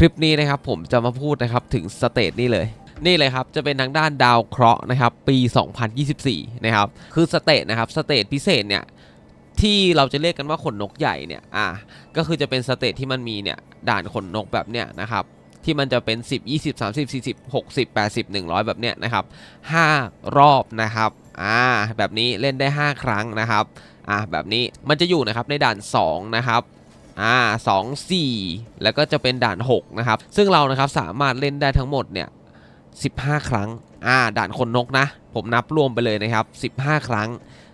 คลิปนี้นะครับผมจะมาพูดนะครับถึงสเตจนี่เลย นี่เลยครับจะเป็นทางด้านดาวเคราะห์นะครับปี 2024 นะครับคือสเตจนะครับสเตจพิเศษเนี่ยที่เราจะเรียกกันว่าขนนกใหญ่เนี่ยอ่าก็คือจะเป็นสเตจที่มันมีเนี่ยด่านขนนกแบบเนี้ยนะครับที่มันจะเป็น 10 20 30 40 60 80 100 แบบเนี้ยนะครับ 5 รอบนะครับอ่าแบบนี้เล่นได้ 5 ครั้งนะครับอ่าแบบนี้มันจะอยู่นะครับในด่าน2นะครับ อ่าสองสี่แล้วก็จะเป็นด่าน 6 นะครับ ซึ่งเรานะครับสามารถเล่นได้ทั้งหมดเนี่ย15 ครั้งอ่าด่านคนนกนะ ผมนับรวมไปเลยนะครับ 15 ครั้ง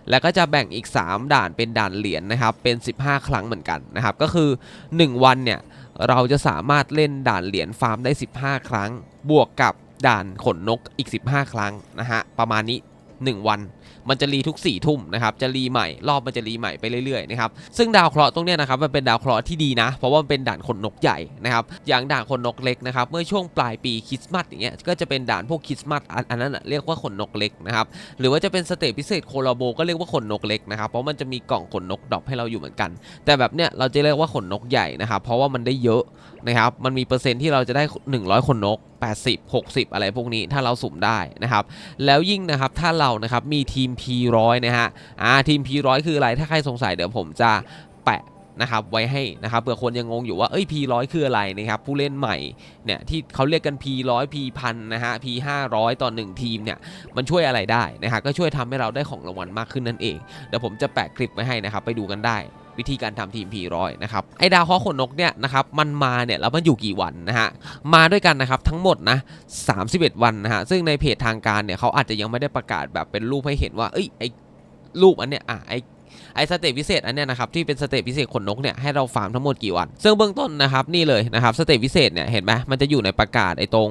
แล้วก็จะแบ่งอีก 3 ด่านเป็นด่านเหรียญนะครับ เป็น 15 ครั้งเหมือนกันนะครับ ก็คือ 1 วันเนี่ยเราจะสามารถเล่นด่านเหรียญฟาร์มได้ 15 ครั้ง บวกกับด่านขนนกอีก 15 ครั้งนะฮะประมาณนี้ 1 วัน มันจะรีทุก4ี่ทุ่มนะครับจะรีใหม่รอบมันจะรีใหม่ไปเรื่อยๆนะครับซึ่งดาวเคราะห์ตรงเนี้ยนะครับมันเป็นดาวเคราะห์ที่ดีนะ เพราะว่ามันเป็นด่านขนนกใหญ่นะครับอย่างด่านขนนกเล็กนะครับเมื่อช่วงปลายปีคริสต์มาสอย่างเงี้ยก็จะเป็นด่านพวกคริสต์มาสอันนั้นเรียกว่าขนนกเล็กนะครับหรือว่าจะเป็นสเตจพิเศษโคลาโบก็เรียกว่าขนนกเล็กนะครับเพราะมันจะมีกล่องขนนกดรอปให้เราอยู่เหมือนกัน แต่แบบเนี้ยเราจะเรียกว่าขนนกใหญ่นะครับเพราะว่ามันได้เยอะนะครับมันมีเปอร์เซ็นต์ที่เราจะได้ 100 ขนนก 80 60 อะไรพวกนี้ถ้าเราสุ่มได้นะครับแล้วยิ่งนะครับถ้าเรานะครับมีทีม P100 นะฮะอ่าทีม P100 คืออะไรถ้าใครสงสัยเดี๋ยวผมจะแปะนะครับไว้ให้นะครับเผื่อคนยังงงอยู่ว่าเอ้ย P100 คืออะไรนะครับผู้เล่นใหม่เนี่ยที่เขาเรียกกัน P100 P1000 นะฮะ P500 ต่อ1ทีมเนี่ยมันช่วยอะไรได้นะฮะก็ช่วยทำให้เราได้ของรางวัลมากขึ้นนั่นเองเดี๋ยวผมจะแปะคลิปไว้ให้นะครับไปดูกันได้ วิธีการทำทีมพีร้อยนะครับไอดาวเคราะห์ขนนกเนี่ยนะครับมันมาเนี่ยแล้วมันอยู่กี่วันนะฮะมาด้วยกันนะครับทั้งหมดนะ31 วันนะฮะซึ่งในเพจทางการเนี่ยเขาอาจจะยังไม่ได้ประกาศแบบเป็นรูปให้เห็นว่าเอ้ยไอรูปอันเนี้ยอะไอ ไอสเตจพิเศษอันเนี้ยนะครับที่เป็นสเตจพิเศษขนนกเนี่ยให้เราฟาร์มทั้งหมดกี่วัน ซึ่งเบื้องต้นนะครับนี่เลยนะครับสเตจพิเศษเนี่ยเห็นไหมมันจะอยู่ในประกาศไอตรง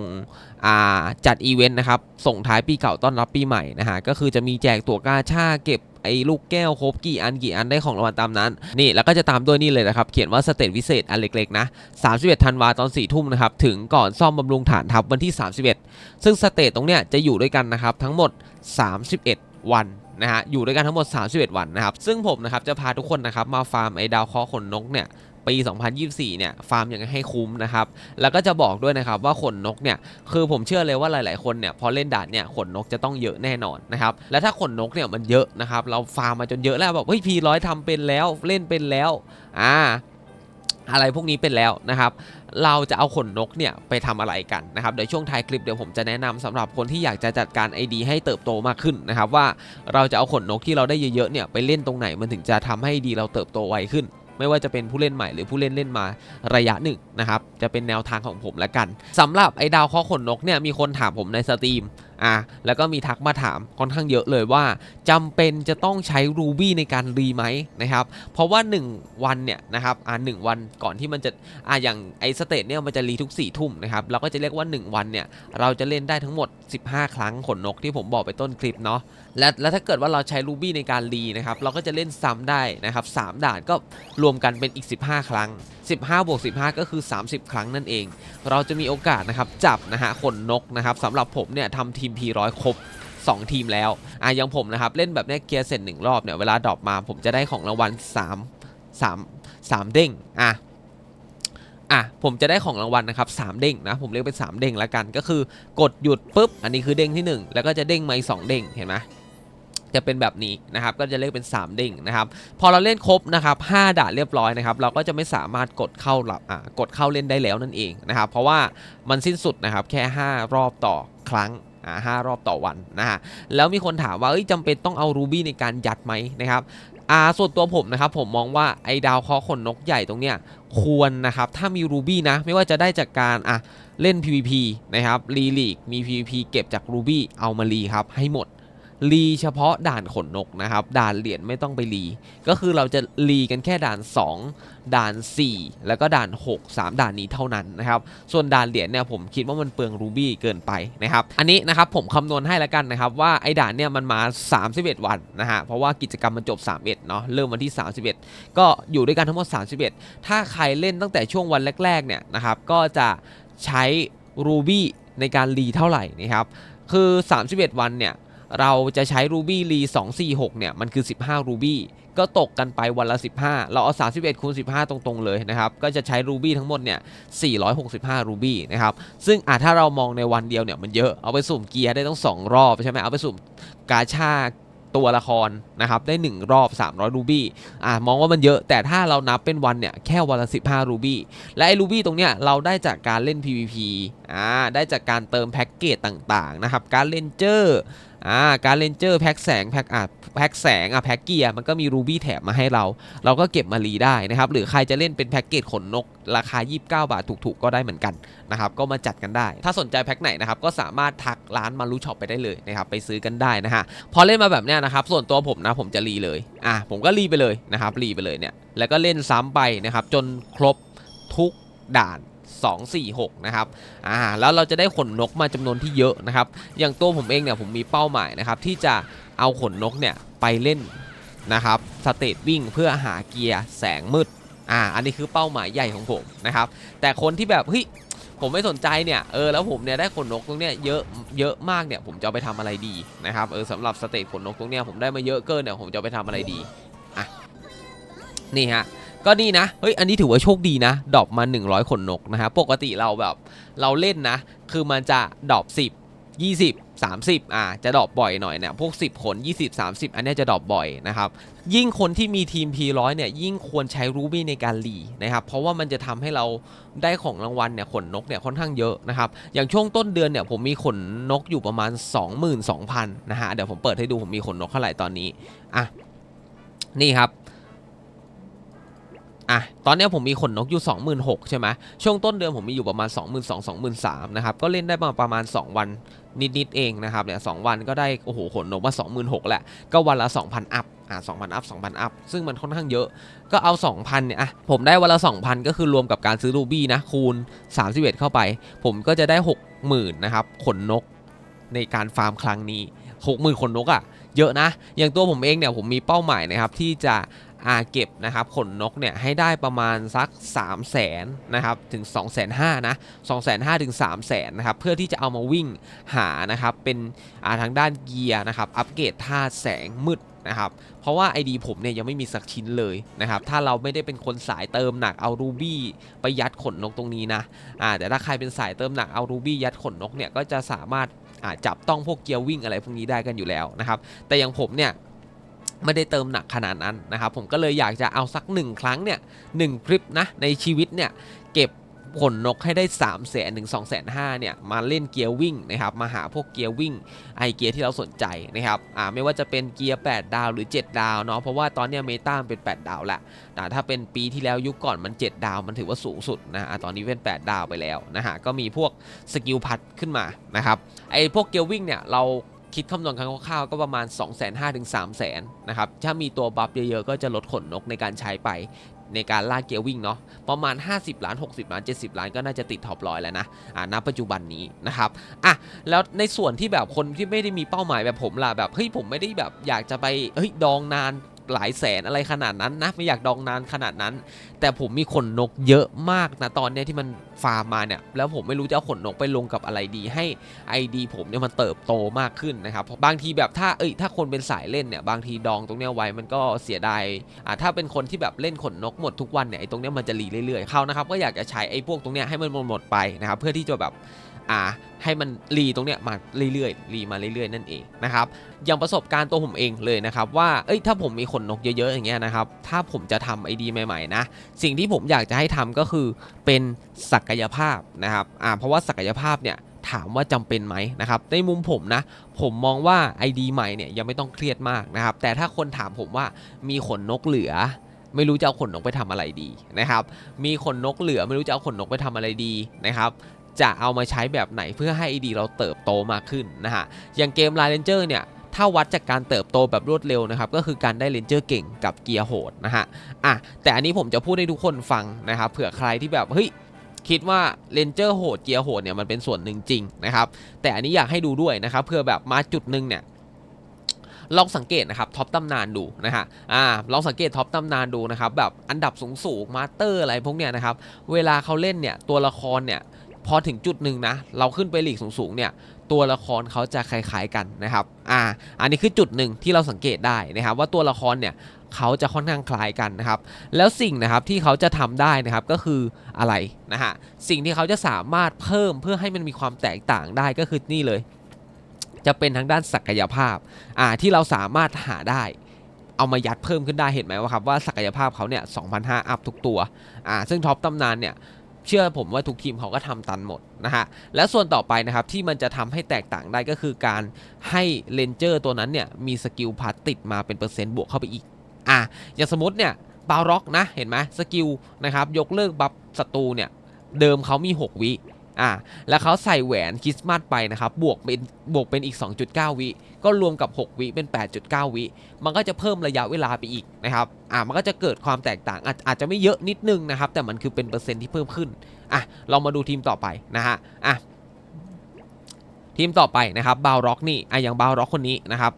จัดอีเวนต์นะครับส่งท้ายปีเก่าต้อนรับปีใหม่นะฮะก็คือจะมีแจกตั๋วกาชาเก็บไอ้ลูกแก้วครบกี่อันกี่อันได้ของรางวัลตามนั้น นี่แล้วก็จะตามด้วยนี่เลยนะครับ เขียนว่าสเตจพิเศษอันเล็กๆนะ 31 ธันวาตอน 4 ทุ่มนะครับ ถึงก่อนซ่อมบำรุงฐานทัพวันที่ 31 ซึ่งสเตจตรงเนี้ยจะอยู่ด้วยกันนะครับ ทั้งหมด 31 วัน นะฮะอยู่ด้วยกันทั้งหมด 31 วันนะครับ ซึ่งผมนะครับจะพาทุกคนนะครับมาฟาร์มไอ้ดาวเคราะห์ขนนกเนี่ยปี 2024 เนี่ย ฟาร์มยังไงให้คุ้มนะครับ แล้วก็จะบอกด้วยนะครับว่าขนนกเนี่ย คือผมเชื่อเลยว่าหลาย ๆ คนเนี่ย พอเล่นด่านเนี่ย ขนนกจะต้องเยอะแน่นอนนะครับ และถ้าขนนกเนี่ยมันเยอะนะครับ เราฟาร์มมาจนเยอะแล้วแบบเฮ้ยพีร้อยทำเป็นแล้ว เล่นเป็นแล้ว อ่า อะไรพวกนี้เป็นแล้วนะครับ เราจะเอาขนนกเนี่ยไปทำอะไรกันนะครับเดี๋ยวช่วงท้ายคลิปเดี๋ยวผมจะแนะนำสำหรับคนที่อยากจะจัดการ ID ให้เติบโตมากขึ้นนะครับว่าเราจะเอาขนนกที่เราได้เยอะๆเนี่ยไปเล่นตรงไหนมันถึงจะทำให้ดีเราเติบโตไวขึ้นไม่ว่าจะเป็นผู้เล่นใหม่หรือผู้เล่นเล่นมาระยะหนึ่งนะครับ จะเป็นแนวทางของผมละกันสำหรับไอ้ดาวเคราะห์ขนนกเนี่ยมีคนถามผมในสตรีมอะแล้วก็มีทักมาถามค่อนข้างเยอะเลยว่าจำเป็นจะต้องใช้รูบี้ในการรีไหมนะครับเพราะว่า 1 วันเนี่ยนะครับอ่าหวันก่อนที่มันจะอ่าอย่างไอสเตจเนี่ยมันจะรีทุก4ี่ทุ่มนะครับเราก็จะเรียกว่า 1 วันเนี่ยเราจะเล่นได้ทั้งหมด 15 ครั้งขนนกที่ผมบอกไปต้นคลิปเนาะและและถ้าเกิดว่าเราใช้รูบี้ในการรีนะครับเราก็จะเล่นซ้ำได้นะครับสามด่านก็รวมกันเป็นอีก 15 ครั้ง15บวก15 ก็คือ 30 ครั้งนั่นเอง เราจะมีโอกาสนะครับจับนะฮะขนนกนะครับสำหรับผมเนี่ยทำทีม P100 ครบ2 ทีมแล้วอะย่างผมนะครับเล่นแบบเนี้ยเกียร์เสร็จหนึ่งรอบเนี่ยเวลาดรอปมาผมจะได้ของรางวัล3 3 3 เด้งอะอะผมจะได้ของรางวัลนะครับ3เด้งนะผมเรียกเป็น 3 เด้งละกันก็คือกดหยุดปุ๊บอันนี้คือเด้งที่ 1 แล้วก็จะเด้งมาอีก2เด้งเห็นไหม จะเป็นแบบนี้นะครับก็จะเรียกเป็น3เด้งนะครับพอเราเล่นครบนะครับ5ด่านเรียบร้อยนะครับเราก็จะไม่สามารถกดเข้าหลับอ่ากดเข้าเล่นได้แล้วนั่นเองนะครับเพราะว่ามันสิ้นสุดนะครับแค่ 5 รอบต่อครั้งอ่าห้ารอบต่อวันนะฮะแล้วมีคนถามว่าเอ้ยจำเป็นต้องเอารูบี้ในการยัดไหมนะครับอ่าส่วนตัวผมนะครับผมมองว่าไอ้ดาวเคาะขนนกใหญ่ตรงเนี้ยควรนะครับถ้ามีรูบี้นะไม่ว่าจะได้จากการอะเล่น PVP นะครับรีลีกมี PVP เก็บจากรูบี้เอามารีครับให้หมด รีเฉพาะด่านขนนกนะครับ ด่านเหรียญไม่ต้องไปรีก็คือเราจะรีกันแค่ด่าน 2 ด่าน 4 แล้วก็ด่าน 6 3 ด่านนี้เท่านั้นนะครับ ส่วนด่านเหรียญเนี่ยผมคิดว่ามันเปลืองรูบี้เกินไปนะครับ อันนี้นะครับผมคำนวณให้แล้วกันนะครับ ว่าไอ้ด่านเนี่ยมันมา 31 วันนะฮะ เพราะว่ากิจกรรมมันจบ 31 เนาะเริ่มวันที่ 31 ก็อยู่ด้วยกันทั้งหมด 31 ถ้าใครเล่นตั้งแต่ช่วงวันแรกๆเนี่ยนะครับก็จะใช้รูบี้ในการรีเท่าไหร่นะครับคือ 31 วันเนี่ย เราจะใช้ Ruby รี246 เนี่ย มันคือ 15 Ruby ก็ตกกันไปวันละ 15 เราเอา 31คูณ15 ตรงๆเลยนะครับ ก็จะใช้ Ruby ทั้งหมดเนี่ย 465 Ruby นะครับ ซึ่งอะถ้าเรามองในวันเดียวเนี่ยมันเยอะ เอาไปสุ่มเกียร์ได้ต้อง 2 รอบใช่ไหมเอาไปสุ่มกาชาตัวละครนะครับได้ 1 รอบ 300 Ruby อะมองว่ามันเยอะแต่ถ้าเรานับเป็นวันเนี่ยแค่วันละ 15 Ruby และไอ้ Ruby ตรงเนี้ยเราได้จากการเล่น PVP อ่าได้จากการเติมแพ็กเกจต่างๆนะครับการเลนเจอร์ อ่าการเลนเจอร์แพ็กแสงแพ็กอะแพ็กแสงอะแพ็กเกียร์มันก็มีรูบี้แถมมาให้เรา เราก็เก็บมารีได้นะครับ หรือใครจะเล่นเป็นแพ็กเกจขนนก ราคา 29 บาทถูกๆ ก็ได้เหมือนกันนะครับ ก็มาจัดกันได้ ถ้าสนใจแพ็กไหนนะครับ ก็สามารถทักร้านมารูช็อปไปได้เลยนะครับ ไปซื้อกันได้นะฮะ พอเล่นมาแบบเนี้ยนะครับ ส่วนตัวผมนะผมจะรีเลย อะผมก็รีไปเลยนะครับรีไปเลยเนี่ย แล้วก็เล่นซ้ำไปนะครับจนครบทุกด่าน 2 4 6 นะครับ อ่า แล้วเราจะได้ขนนกมาจำนวนที่เยอะนะครับ อย่างตัวผมเองเนี่ยผมมีเป้าหมายนะครับที่จะเอาขนนกเนี่ยไปเล่นนะครับสเตทวิ่งเพื่อหาเกียร์แสงมืด อ่า อันนี้คือเป้าหมายใหญ่ของผมนะครับ แต่คนที่แบบเฮ้ยผมไม่สนใจเนี่ย เออ แล้วผมเนี่ยได้ขนนกตรงเนี้ยเยอะ เยอะมากเนี่ย ผมจะไปทำอะไรดีนะครับ เออสำหรับสเตทขนนกตรงเนี้ยผมได้มาเยอะเกินเนี่ย ผมจะไปทำอะไรดี อะ นี่ฮะ ก็นี่นะ เฮ้ย อันนี้ถือว่าโชคดีนะ ดอปมา 100 ขนนกนะฮะ ปกติเราแบบเราเล่นนะ คือมันจะดอป10 20 30 อ่า จะดอปบ่อยหน่อยเนี่ย พวก 10 ขน 20 30 อันนี้จะดอปบ่อยนะครับ ยิ่งคนที่มีทีม P100 เนี่ย ยิ่งควรใช้รูบี้ในการรีนะครับ เพราะว่ามันจะทำให้เราได้ของรางวัลเนี่ย ขนนกเนี่ย ค่อนข้างเยอะนะครับ อย่างช่วงต้นเดือนเนี่ย ผมมีขนนกอยู่ประมาณ 22,000 นะฮะ เดี๋ยวผมเปิดให้ดูผมมีขนนกเท่าไหร่ตอนนี้ อะ นี่ครับ อะ ตอนนี้ผมมีขนนกอยู่ 26,000ใช่ไหมช่วงต้นเดือนผมมีอยู่ประมาณ 22,000 23,000นะครับ ก็เล่นได้มาประมาณ 2 วันนิดๆเองนะครับเนี่ยสองวันก็ได้ โอ้โห ขนนกมา26,000แหละ ก็วันละ 2,000 อัพ อะ2,000 อัพ 2,000 อัพ ซึ่งมันค่อนข้างเยอะ ก็เอา 2,000 เนี่ย อะ ผมได้วันละ 2,000 ก็คือรวมกับการซื้อรูบี้นะ คูณ 31 เข้าไป ผมก็จะได้ 60,000 นะครับ ขนนกในการฟาร์มครั้งนี้ 60,000 ขนนกอะ เยอะนะ อย่างตัวผมเองเนี่ย ผมมีเป้าหมายนะครับที่จะ อาเก็บนะครับขนนกเนี่ยให้ได้ประมาณสัก 3 0 0แสนนะครับถึง 2 5 0 0 0นะ2 5 0 0 0ถึง3 0 0แสนนะครับเพื่อที่จะเอามาวิ่งหานะครับเป็นาทางด้านเกียร์นะครับอัปเกรดท่าแสงมืดนะครับเพราะว่า ID ผมเนี่ยยังไม่มีสักชิ้นเลยนะครับถ้าเราไม่ได้เป็นคนสายเติมหนักเอารูบี้ไปยัดขนนกตรงนี้นะอ่าแต่ถ้าใครเป็นสายเติมหนักเอารูบี้ยัดขนนกเนี่ยก็จะสามารถจับต้องพวกเกียร์วิ่งอะไรพวกนี้ได้กันอยู่แล้วนะครับแต่อย่างผมเนี่ย ไม่ได้เติมหนักขนาดนั้นนะครับผมก็เลยอยากจะเอาสักหนึ่งครั้งเนี่ยหนึ่งคลิปนะในชีวิตเนี่ยเก็บขนนกให้ได้3 0 0แสนถึง2 5 0 0 0เนี่ยมาเล่นเกียร์วิ่งนะครับมาหาพวกเกียร์วิ่งไอเกียร์ที่เราสนใจนะครับอ่าไม่ว่าจะเป็นเกียร์ 8 ดาวหรือ 7 ดาวเนาะเพราะว่าตอนเนี้ยเมตาเป็น 8 ดาวแหละแต่ถ้าเป็นปีที่แล้วยุคก่อนมัน 7 ดาวมันถือว่าสูงสุดนะอะตอนนี้เป็น 8 ดาวไปแล้วนะฮะก็มีพวกสกิลพัดขึ้นมานะครับไอพวกเกียร์วิ่งเนี่ยเรา คิดคำนวณคร่าวๆก็ประมาณ 2 5 0 0 0ถึง3 0 0 0 0นะครับ ถ้ามีตัวบัฟเยอะๆ ก็จะลดขนนกในการใช้ไปในการล่าเกียร์วิ่งเนาะประมาณ 50 ล้าน 60 ล้าน 70 ล้านก็น่าจะติดท็อปร้อยแล้วนะอ่าณปัจจุบันนี้นะครับอะแล้วในส่วนที่แบบคนที่ไม่ได้มีเป้าหมายแบบผมล่ะแบบเฮ้ยผมไม่ได้แบบอยากจะไปเฮ้ยดองนาน หลายแสนอะไรขนาดนั้นนะ ไม่อยากดองนานขนาดนั้น แต่ผมมีขนนกเยอะมากนะตอนเนี้ยที่มันฟาร์มมาเนี่ย แล้วผมไม่รู้จะเอาขนนกไปลงกับอะไรดี ให้ ID ผมเนี่ยมันเติบโตมากขึ้นนะครับบางทีแบบถ้าเอ้ยถ้าคนเป็นสายเล่นเนี่ยบางทีดองตรงเนี้ยไว้มันก็เสียดายอ่าถ้าเป็นคนที่แบบเล่นขนนกหมดทุกวันเนี่ยไอ้ตรงเนี้ยมันจะรีเรื่อยๆเขานะครับก็อยากจะใช้ไอ้พวกตรงเนี้ยให้มันหมดไปนะครับเพื่อที่จะแบบ อ่าให้มันรีตรงเนี้ยมาเรื่อยๆรีมาเรื่อยๆนั่นเองนะครับอย่างประสบการณ์ตัวผมเองเลยนะครับว่าเอ้ยถ้าผมมีขนนกเยอะๆอย่างเงี้ยนะครับถ้าผมจะทำไอดีใหม่ๆนะสิ่งที่ผมอยากจะให้ทำก็คือเป็นศักยภาพนะครับอ่าเพราะว่าศักยภาพเนี่ยถามว่าจำเป็นไหมนะครับในมุมผมนะ ผมมองว่า ID ใหม่เนี่ยยังไม่ต้องเครียดมากนะครับ แต่ถ้าคนถามผมว่ามีขนนกเหลือ ไม่รู้จะเอาขนนกไปทำอะไรดีนะครับ มีขนนกเหลือไม่รู้จะเอาขนนกไปทำอะไรดีนะครับ จะเอามาใช้แบบไหนเพื่อให้ ID เราเติบโตมากขึ้นนะฮะ อย่างเกม l า r เ n นเจอร์เนี่ย ถ้าวัดจากการเติบโตแบบรวดเร็วนะครับ ก็คือการได้เลนเจอร์เก่งกับเกียร์โหดนะฮะ อะ แต่อันนี้ผมจะพูดให้ทุกคนฟังนะครับ เผื่อใครที่แบบ เฮ้ย คิดว่าเลนเจอร์โหดเกียร์โหดเนี่ยมันเป็นส่วนหนึ่งจริงนะครับ แต่อันนี้อยากให้ดูด้วยนะครับ เพื่อแบบมาจุดหนึ่งเนี่ยลองสังเกตนะครับท็อปตำนานดูนะฮะอ่าลองสังเกตท็อปตำนานดูนะครับแบบอันดับสูงสูงมาสเตอร์อะไรพวกเนี้ยนะครับเวลาเขาเล่นเนี่ยตัวละครเนี่ย พอถึงจุดหนึ่งนะ เราขึ้นไปหลีกสูงๆเนี่ยตัวละครเขาจะคล้ายๆกันนะครับอ่าอันนี้คือจุดหนึ่งที่เราสังเกตได้นะครับว่าตัวละครเนี่ยเขาจะค่อนข้างคล้ายกันนะครับ แล้วสิ่งนะครับที่เขาจะทำได้นะครับก็คืออะไรนะฮะสิ่งที่เขาจะสามารถเพิ่มเพื่อให้มันมีความแตกต่างได้ก็คือนี่เลย จะเป็นทางด้านศักยภาพอ่าที่เราสามารถหาได้เอามายัดเพิ่มขึ้นได้เห็นไหมว่าครับว่าศักยภาพเขาเนี่ย2,500อัพทุกตัวอ่าซึ่งท็อปตำนานเนี่ย เชื่อผมว่าทุกทีมเขาก็ทำตันหมดนะฮะและส่วนต่อไปนะครับที่มันจะทำให้แตกต่างได้ก็คือการให้เลนเจอร์ตัวนั้นเนี่ยมีสกิลพาตติดมาเป็นเปอร์เซ็นต์บวกเข้าไปอีกอะอย่างสมมติเนี่ยบาร็อกนะเห็นไหมสกิลนะครับยกเลิกบัฟศัตรูเนี่ยเดิมเขามี 6 วิอะแล้วเขาใส่แหวนคริสต์มาสไปนะครับบวกเป็นบวกเป็นอีก 2.9 วิ ก็รวมกับ 6 วิเป็น 8.9 วิ มันก็จะเพิ่มระยะเวลาไปอีกนะครับ อ่ามันก็จะเกิดความแตกต่างอาจอาจจะไม่เยอะนิดนึงนะครับ แต่มันคือเป็นเปอร์เซ็นต์ที่เพิ่มขึ้น อะ เรามาดูทีมต่อไปนะฮะ อะทีมต่อไปนะครับบาวร็อกนี่อะอย่างบาวร็อกคนนี้นะครับ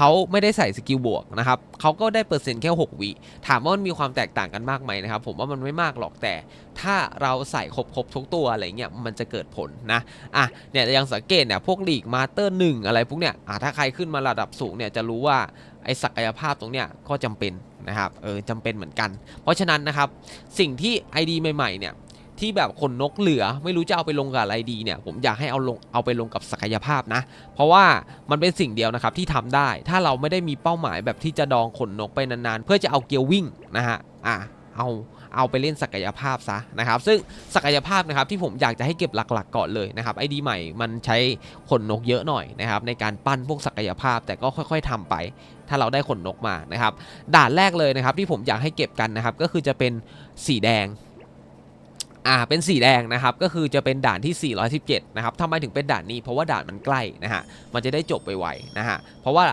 เขาไม่ได้ใส่สกิลบวกนะครับเขาก็ได้เปอร์เซ็นต์แค่ 6 วิถามว่ามันมีความแตกต่างกันมากไหมนะครับ ผมว่ามันไม่มากหรอกแต่ ถ้าเราใส่ครบครบทุกตัวอะไรเงี้ยมันจะเกิดผลนะอะเนี่ยยังสังเกตเนี่ยพวกลีกมาเตอร์หนึ่งอะไรพวกเนี้ยอะถ้าใครขึ้นมาระดับสูงเนี่ยจะรู้ว่าไอศักยภาพตรงเนี้ยก็จำเป็นนะครับเออจำเป็นเหมือนกัน เพราะฉะนั้นนะครับสิ่งที่ ID ใหม่ๆเนี่ย ที่แบบขนนกเหลือไม่รู้จะเอาไปลงกับอะไรดีเนี่ยผมอยากให้เอาลงเอาไปลงกับศักยภาพนะ เพราะว่ามันเป็นสิ่งเดียวนะครับที่ทำได้ ถ้าเราไม่ได้มีเป้าหมายแบบที่จะดองขนนกไปนานๆ เพื่อจะเอาเกียร์วิ่งนะฮะอะเอาเอาไปเล่นศักยภาพซะนะครับ ซึ่งศักยภาพนะครับที่ผมอยากจะให้เก็บหลักๆก่อนเลยนะครับไอดีใหม่มันใช้ขนนกเยอะหน่อยนะครับในการปั้นพวกศักยภาพแต่ก็ค่อย ๆทำไป ถ้าเราได้ขนนกมานะครับด่านแรกเลยนะครับที่ผมอยากให้เก็บกันนะครับก็คือจะเป็นสีแดง อ่าเป็นสีแดงนะครับก็คือจะเป็นด่านที่ 417 นะครับทำไมถึงเป็นด่านนี้เพราะว่าด่านมันใกล้นะฮะมันจะได้จบไปไวนะฮะเพราะว่า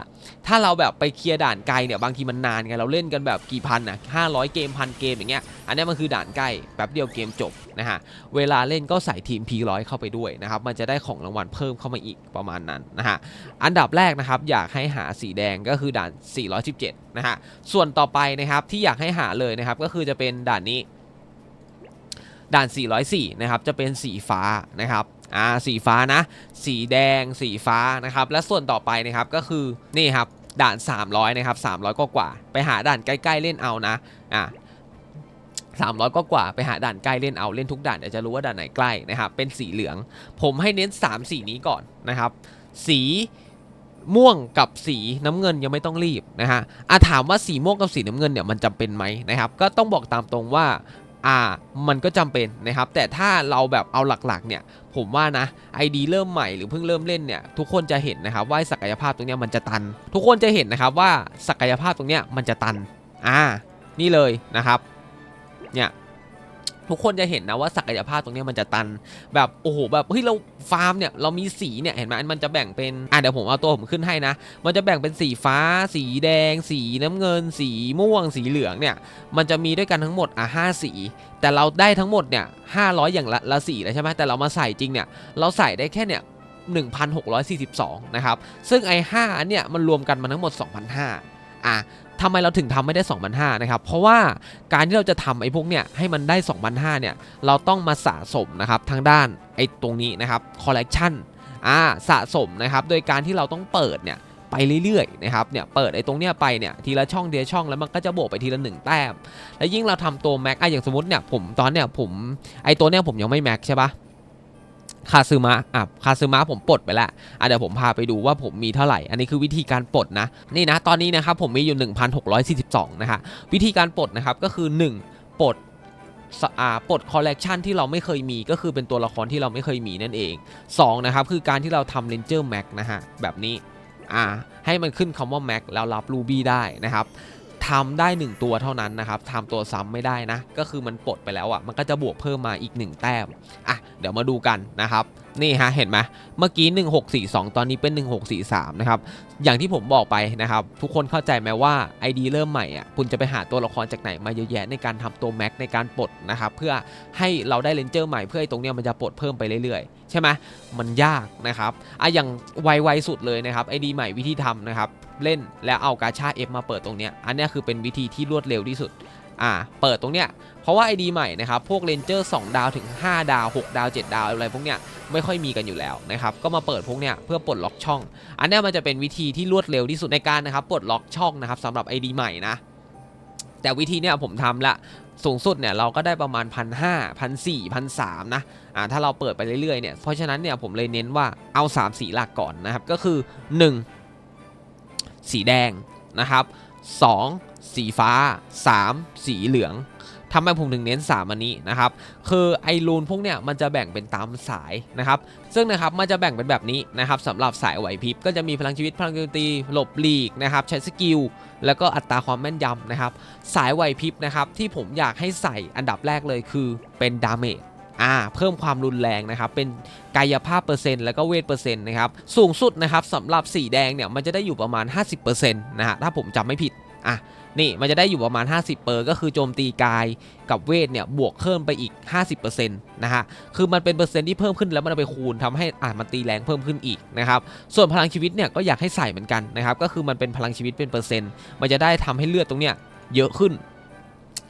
ถ้าเราแบบไปเคลียร์ด่านไกลเนี่ยบางทีมันนานไงเราเล่นกันแบบกี่พันอะ500 เกมพันเกมอย่างเงี้ยอันนี้มันคือด่านใกล้แป๊บเดียวเกมจบนะฮะเวลาเล่นก็ใส่ทีม P100 เข้าไปด้วยนะครับมันจะได้ของรางวัลเพิ่มเข้ามาอีกประมาณนั้นนะฮะอันดับแรกนะครับอยากให้หาสีแดงก็คือด่าน 417 นะฮะส่วนต่อไปนะครับที่อยากให้หาเลยนะครับก็คือจะเป็นด่านนี้ ด่าน 404 นะครับ จะเป็นสีฟ้านะครับอ่าสีฟ้านะ สีแดง สีฟ้านะครับ และส่วนต่อไปนะครับก็คือนี่ครับด่าน 300 นะครับ 300 ก็กว่า ไปหาด่านใกล้ๆเล่นเอานะอ่า300 ก็กว่าไปหาด่านใกล้เล่นเอาเล่นทุกด่านเดี๋ยวจะรู้ว่าด่านไหนใกล้นะครับเป็นสีเหลือง ผมให้เน้น 3 สีนี้ก่อนนะครับ สีม่วงกับสีน้ำเงินยังไม่ต้องรีบนะฮะอะถามว่าสีม่วงกับสีน้ำเงินเนี่ยมันจำเป็นไหมนะครับ ก็ต้องบอกตามตรงว่า อ่ามันก็จำเป็นนะครับ แต่ถ้าเราแบบเอาหลักๆเนี่ยผมว่านะ ID เริ่มใหม่หรือเพิ่งเริ่มเล่นเนี่ยทุกคนจะเห็นนะครับว่าศักยภาพตรงเนี้ยมันจะตัน ทุกคนจะเห็นนะครับว่าศักยภาพตรงเนี้ยมันจะตันอ่านี่เลยนะครับเนี่ย ทุกคนจะเห็นนะว่าศักยภาพตรงนี้มันจะตัน แบบโอ้โหแบบเฮ้ยเราฟาร์มเนี่ยเรามีสีเนี่ยเห็นไหมมันจะแบ่งเป็นอะเดี๋ยวผมเอาตัวผมขึ้นให้นะ มันจะแบ่งเป็นสีฟ้า สีแดง สีน้ำเงิน สีม่วง สีเหลืองเนี่ยมันจะมีด้วยกันทั้งหมดอะห้าสี แต่เราได้ทั้งหมดเนี่ยห้าร้อยอย่างละละสีเลยใช่ไหมแต่เรามาใส่จริงเนี่ยเราใส่ได้แค่เนี่ย1,642 นะครับ ซึ่งไอ้5อันเนี่ยมันรวมกันมาทั้งหมด 2,500อะ ทำไมเราถึงทำไม่ได้ 2,500นะครับ เพราะว่าการที่เราจะทำไอ้พวกเนี่ยให้มันได้ 2,500เนี่ย เราต้องมาสะสมนะครับทางด้านไอ้ตรงนี้นะครับคอลเลกชันอ่าสะสมนะครับ โดยการที่เราต้องเปิดเนี่ยไปเรื่อยๆนะครับเนี่ยเปิดไอ้ตรงเนี้ยไปเนี่ยทีละช่องเดียวช่องแล้วมันก็จะบวกไปทีละหนึ่งแต้ม แล้วยิ่งเราทำตัวแม็กอะอย่างสมมติเนี่ยผมตอนเนี่ยผมไอ้ตัวเนี้ยผมยังไม่แม็กใช่ปะ คาซึมะอะคาซึมะผมปลดไปแล้วอะเดี๋ยวผมพาไปดูว่าผมมีเท่าไหร่ อันนี้คือวิธีการปลดนะนี่นะตอนนี้นะครับผมมีอยู่ 1,642นะฮะวิธีการปลดนะครับก็คือ 1ปลดอ่าปลดคอลเลกชันที่เราไม่เคยมีก็คือเป็นตัวละครที่เราไม่เคยมีนั่นเอง2นะครับคือการที่เราทำเลนเจอร์แม็กนะฮะแบบนี้อ่าให้มันขึ้นคำว่าแม็กแล้วรับรูบี้ได้นะครับ ทำได้ 1 ตัวเท่านั้นนะครับทำตัวซ้ำไม่ได้นะ ก็คือมันปลดไปแล้วอะมันก็จะบวกเพิ่มมาอีก 1 แต้มอะเดี๋ยวมาดูกันนะครับ นี่ฮะเห็นไหมเมื่อกี้ 1642 ตอนนี้เป็น 1643 นะครับ อย่างที่ผมบอกไปนะครับ ทุกคนเข้าใจไหมว่า ID เริ่มใหม่อะคุณจะไปหาตัวละครจากไหนมาเยอะแยะในการทำตัวแม็กในการปลดนะครับ เพื่อให้เราได้เลนเจอร์ใหม่เพื่อให้ตรงเนี้ยมันจะปลดเพิ่มไปเรื่อยๆ ใช่ไหมมันยากนะครับอะอย่างไวๆสุดเลยนะครับ ID ใหม่วิธีทำนะครับเล่นแล้วเอากาชา F มาเปิดตรงเนี้ยอันนี้คือเป็นวิธีที่รวดเร็วที่สุด อ่าเปิดตรงเนี้ยเพราะว่า ID ใหม่นะครับพวกเลนเจอร์2ดาวถึง 5 ดาว 6 ดาว 7 ดาวอะไรพวกเนี้ยไม่ค่อยมีกันอยู่แล้วนะครับก็มาเปิดพวกเนี้ยเพื่อปลดล็อกช่อง อันนี้มันจะเป็นวิธีที่รวดเร็วที่สุดในการนะครับปลดล็อกช่องนะครับสำหรับ ID ใหม่นะแต่วิธีเนี้ยผมทำละสูงสุดเนี่ยเราก็ได้ประมาณพันห้าพันสี่พันสามนะอ่าถ้าเราเปิดไปเรื่อยๆเนี่ยเพราะฉะนั้นเนี่ยผมเลยเน้นว่าเอา3สีหลักก่อนนะครับก็คือ 1 สีแดงนะครับ 2 สีฟ้า 3 สีเหลืองทำไมผมถึงเน้น 3 อันนี้นะครับ คือไอรูนพวกเนี่ยมันจะแบ่งเป็นตามสายนะครับ ซึ่งนะครับมันจะแบ่งเป็นแบบนี้นะครับสำหรับสายไหวพริบก็จะมีพลังชีวิตพลังโจมตีหลบหลีกนะครับใช้สกิลแล้วก็อัตราความแม่นยำนะครับ สายไหวพริบนะครับที่ผมอยากให้ใส่อันดับแรกเลยคือเป็นดาเมจอ่าเพิ่มความรุนแรงนะครับ เป็นกายภาพเปอร์เซ็นต์แล้วก็เวทเปอร์เซ็นต์นะครับ สูงสุดนะครับสำหรับสีแดงเนี่ยมันจะได้อยู่ประมาณ 50%นะฮะถ้าผมจำไม่ผิดอะ นี่มันจะได้อยู่ประมาณ 50เปอร์ก็คือโจมตีกายกับเวทเนี่ยบวกเพิ่มไปอีก 50%นะฮะคือมันเป็นเปอร์เซ็นต์ที่เพิ่มขึ้นแล้วมันเอาไปคูณทำให้อ่ามันตีแรงเพิ่มขึ้นอีกนะครับส่วนพลังชีวิตเนี่ยก็อยากให้ใส่เหมือนกันนะครับก็คือมันเป็นพลังชีวิตเป็นเปอร์เซ็นต์มันจะได้ทำให้เลือดตรงเนี้ยเยอะขึ้น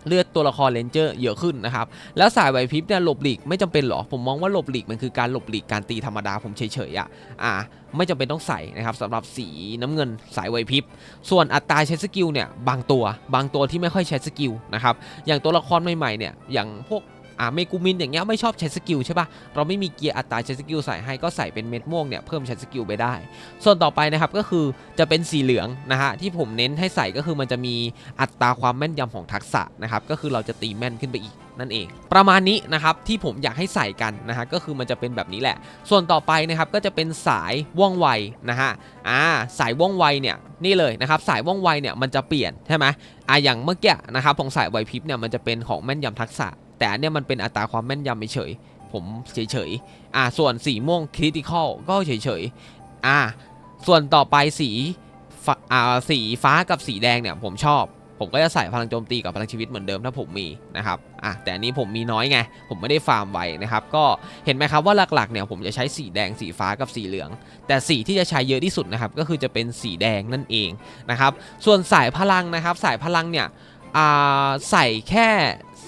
เลือดตัวละครเลนเจอร์เยอะขึ้นนะครับ แล้วสายไหวพริบเนี่ยหลบหลีกไม่จำเป็นหรอ ผมมองว่าหลบหลีกมันคือการหลบหลีกการตีธรรมดาผมเฉยๆอะ อ่า ไม่จำเป็นต้องใส่นะครับสำหรับสีน้ำเงินสายไหวพริบ ส่วนอัตราใช้สกิลเนี่ยบางตัว บางตัวที่ไม่ค่อยใช้สกิลนะครับ อย่างตัวละครใหม่ๆเนี่ย อย่างพวก อ่าเมกูมินอย่างเงี้ยไม่ชอบใช้สกิลใช่ปะเราไม่มีเกียร์อัตราใช้สกิลใส่ให้ก็ใส่เป็นเม็ดม่วงเนี่ยเพิ่มใช้สกิลไปได้ ส่วนต่อไปนะครับก็คือจะเป็นสีเหลืองนะฮะที่ผมเน้นให้ใส่ก็คือมันจะมีอัตราความแม่นยำของทักษะนะครับก็คือเราจะตีแม่นขึ้นไปอีกนั่นเอง ประมาณนี้นะครับที่ผมอยากให้ใส่กันนะฮะก็คือมันจะเป็นแบบนี้แหละ ส่วนต่อไปนะครับก็จะเป็นสายว่องไวนะฮะอ่าสายว่องไวเนี่ยนี่เลยนะครับสายว่องไวเนี่ยมันจะเปลี่ยนใช่ไหมอ่าอย่างเมื่อกี้นะครับของสายไวพริบเนี่ยมันจะเป็นของแม่นยำทักษะ แต่อันเนี่ยมันเป็นอัตราความแม่นยำเฉยผมเฉยๆอ่าส่วนสีม่วงคริติคอลก็เฉยๆอ่าส่วนต่อไปสีฟ้าอ่าสีฟ้ากับสีแดงเนี่ยผมชอบ ผมก็จะใส่พลังโจมตีกับพลังชีวิตเหมือนเดิมถ้าผมมีนะครับอะแต่อันนี้ผมมีน้อยไง ผมไม่ได้ฟาร์มไว้นะครับ ก็เห็นไหมครับว่าหลักๆเนี่ยผมจะใช้สีแดงสีฟ้ากับสีเหลือง แต่สีที่จะใช้เยอะที่สุดนะครับก็คือจะเป็นสีแดงนั่นเองนะครับ ส่วนสายพลังนะครับ สายพลังเนี่ยอ่าใส่แค่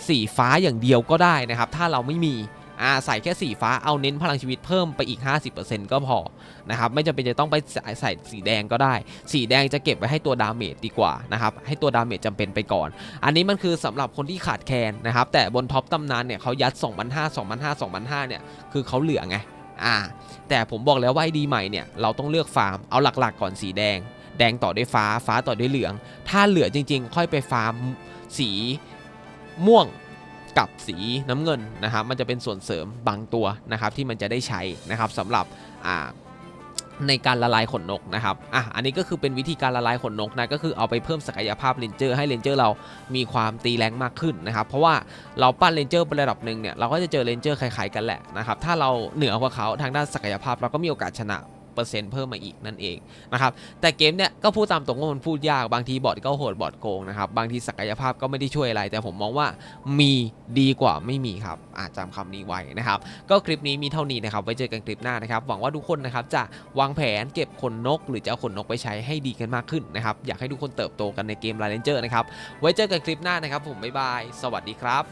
สีฟ้าอย่างเดียวก็ได้นะครับ ถ้าเราไม่มีอาใส่แค่สีฟ้าเอาเน้นพลังชีวิตเพิ่มไปอีก 50%ก็พอนะครับไม่จำเป็นจะต้องไปใส่ใส่สีแดงก็ได้ สีแดงจะเก็บไว้ให้ตัวดาเมจดีกว่านะครับให้ตัวดาเมจจำเป็นไปก่อน อันนี้มันคือสำหรับคนที่ขาดแคลนนะครับแต่บนท็อปตำนานเนี่ยเขายัด 2,500 2,500 2,500เนี่ยคือเขาเหลือไงอ่าแต่ผมบอกแล้วว่าไอดีใหม่เนี่ยเราต้องเลือกฟาร์มเอาหลักๆ ก่อนสีแดง แดงต่อด้วยฟ้าฟ้าต่อด้วยเหลือง ถ้าเหลือจริง ๆ ค่อยไปฟาร์มสี ม่วงกับสีน้ำเงินนะครับมันจะเป็นส่วนเสริมบางตัวนะครับที่มันจะได้ใช้นะครับสำหรับในการละลายขนนกนะครับอะอันนี้ก็คือเป็นวิธีการละลายขนนกนะก็คือเอาไปเพิ่มศักยภาพเลนเจอร์ให้เลนเจอร์เรามีความตีแรงมากขึ้นนะครับเพราะว่าเราปั้นเลนเจอร์ไประดับหนึ่งเนี่ยเราก็จะเจอเลนเจอร์คล้ายๆกันแหละนะครับถ้าเราเหนือกว่าเขาทางด้านศักยภาพเราก็มีโอกาสชนะ เปอร์เพิ่มมาอีกนั่นเองนะครับแต่เกมเนี่ยก็พูดตามตรงว่ามันพูดยากบางทีบอทก็โหดบอทโกงนะครับบางทีศักยภาพก็ไม่ได้ช่วยอะไร แต่ผมมองว่ามีดีกว่าไม่มีครับอาจจำคำนี้ไว้นะครับก็คลิปนี้มีเท่านี้นะครับไว้เจอกันคลิปหน้านะครับหวังว่าทุกคนนะครับจะวางแผนเก็บขนนก หรือจะเอาขนนกไปใช้ให้ดีกันมากขึ้นนะครับอยากให้ทุกคนเติบโตกันในเกม l าเ e นเจอร์นะครับไว้เจอกันคลิปหน้านะครับผมบ๊ายบาย สวัสดีครับ